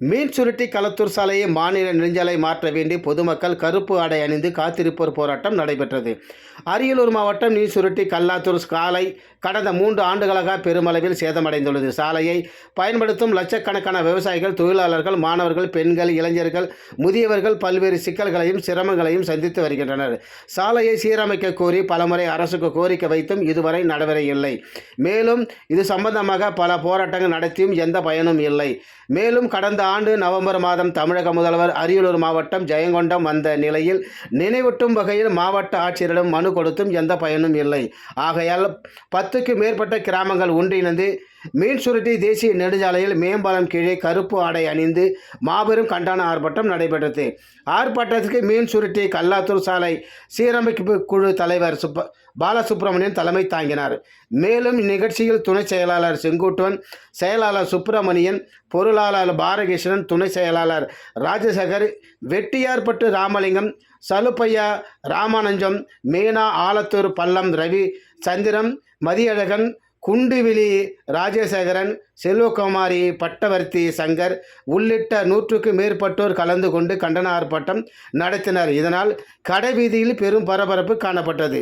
மீன் சுருட்டி களத்தூர் சாலையை மாநில நெடுஞ்சாலை மாற்ற வேண்டி பொதுமக்கள் கருப்பு ஆடை அணிந்து காத்திருப்போர் போராட்டம் நடைபெற்றது. அரியலூர் மாவட்டம் மீன் சுருட்டி கல்லாத்தூர் சாலை கடந்த மூன்று ஆண்டுகளாக பெருமளவில் சேதமடைந்துள்ளது. சாலையை பயன்படுத்தும் லட்சக்கணக்கான விவசாயிகள் தொழிலாளர்கள் மாணவர்கள் பெண்கள் இளைஞர்கள் முதியவர்கள் பல்வேறு சிக்கல்களையும் சிரமங்களையும் சந்தித்து வருகின்றனர். சாலையை சீரமைக்க கோரி பலமுறை அரசுக்கு கோரிக்கை வைத்தும் இதுவரை நடைபெற இல்லை. மேலும் இது சம்பந்தமாக பல போராட்டங்கள் நடத்தியும் எந்த பயனும் இல்லை. மேலும் கடந்த ஆண்டு நவம்பர் மாதம் தமிழக முதல்வர் அரியலூர் மாவட்டம் ஜெயங்கொண்டம் வந்த நிலையில் நினைவூட்டும் வகையில் மாவட்ட ஆட்சியரிடம் மனு கொடுத்தும் எந்த பயனும் இல்லை. ஆகையால் பத்துக்கு மேற்பட்ட கிராமங்கள் ஒன்றிணைந்து மீன் சுருட்டி தேசிய நெடுஞ்சாலையில் மேம்பாலம் கீழே கருப்பு ஆடை அணிந்து மாபெரும் கண்டன ஆர்ப்பாட்டம் நடைபெற்றது. ஆர்ப்பாட்டத்துக்கு மீன் சுருட்டி கல்லாத்தூர் சாலை சீரமைப்பு குழு தலைவர் சுப்ப பாலசுப்ரமணியன் தலைமை தாங்கினார். மேலும் இந்நிகழ்ச்சியில் துணை செயலாளர் செங்குட்டுவன் செயலாளர் சுப்பிரமணியன் பொருளாளர் பாரகிருஷ்ணன் துணை செயலாளர் ராஜசேகர் வெட்டியார்பட்டு ராமலிங்கம் சலுப்பையா ராமானஞ்சம் மீனா ஆலத்தூர் பள்ளம் ரவி சந்திரம் மதியழகன் குண்டுவிழி ராஜசேகரன் செல்வகுமாரி பட்டவர்த்தி சங்கர் உள்ளிட்ட நூற்றுக்கு மேற்பட்டோர் கலந்து கொண்டு கண்டன ஆர்ப்பாட்டம் நடத்தினர். இதனால் கடைவீதியில் பெரும் பரபரப்பு காணப்பட்டது.